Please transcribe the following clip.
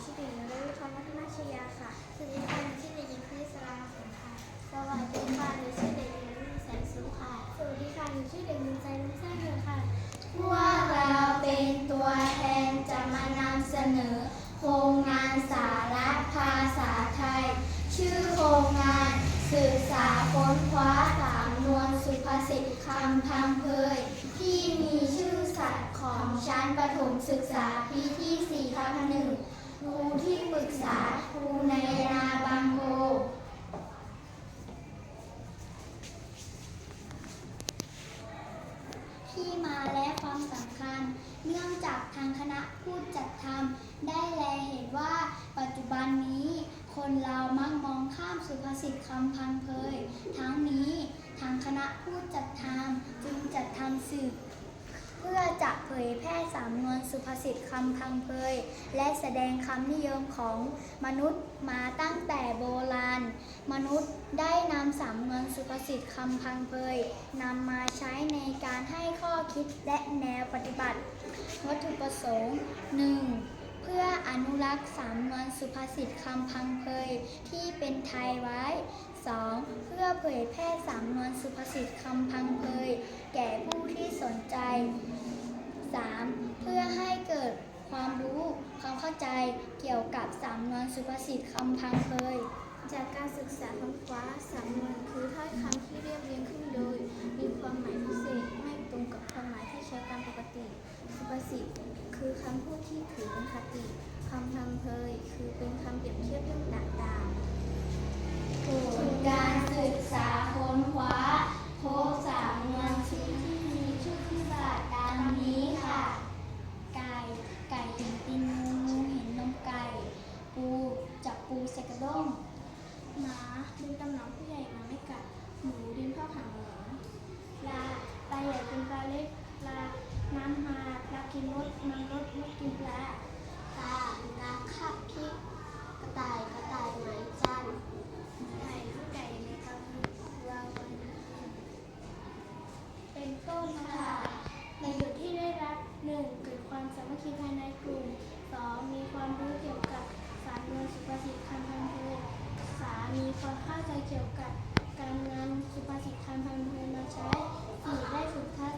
ชื่อเด็กหญิงรุ่งทองพัฒนาชยาค่ะสวัสดีค่ะหนูชื่อเด็กหญิงพิศราสงค่ะ สวัสดีค่ะหนูชื่อเด็กหญิงรุ่งแสนสุขค่ะ สวัสดีค่ะหนูชื่อเด็กหญิงใจรุ่งสร้งค่ะ พวกเราเป็นตัวแทนจะมานำเสนอ โครงงานสาระภาษาไทย ชื่อโครงงานศึกษาค้นคว้าสาำนวนสุภาษิตคำพังเพยที่มีชื่อสัตว์ของชั้นประถมศึกษาปีที่4ทับ1 ครูที่ปรึกษาครูในนาบางโพที่มาและความสำคัญ เนื่องจากทางคณะผู้จัดทำได้แลเห็นว่าปัจจุบันนี้ คนเรามักมองข้ามสุภาษิตคำพังเพยทั้งนี้ทางคณะผู้จัดทำจึงจัดทำสื่อ จะเผยแพร่สำนวนสุภาษิตคำพังเพย และแสดงคำนิยมของมนุษย์มาตั้งแต่โบราณ มนุษย์ได้นำสำนวนสุภาษิตคำพังเพยนำมาใช้ในการให้ข้อคิดและแนวปฏิบัติ วัตถุประสงค์ 1. เพื่ออนุรักษ์สำนวนสุภาษิตคำพังเพยที่เป็นไทยไว้ 2. เพื่อเผยแพร่สำนวนสุภาษิตคำพังเพยแก่ผู้ที่สนใจ 3. เพื่อให้เกิดความรู้ความเข้าใจเกี่ยวกับสำนวนสุภาษิตคำพังเพยจากการศึกษาค้นคว้าสำนวนคือถ้อยคำที่เรียบเรียงขึ้นโดย มีความหมายพิเศษไม่ตรงกับความหมายที่ใช้ตามปกติ สุภาษิตคือคำพูดที่ถือเป็นคติคำพังเพยคือเป็นคำเปรียบเทียบเรื่องต่าง ส่กระด้งหมาดึงตำหนักผู้ใหญ่มาไม่กัดหมูดินเข้าหางหมูปลาปลาใหญ่กินปลาเล็กปลาน้ำมาปลากินมดน้ำรดมดกินปลาตาตาคับพริกกระต่ายกระต่ายไหมจันไก่ข้าไก่ในกำมือวางไว้เป็นต้นค่ะในจุดที่ได้รับหนึ่งเกิดความสามัคคีภายใน ความเข้าใจเกี่ยวกับการนำสุภาษิตคำพันธุ์มาใช้สื่อได้ฝึกทั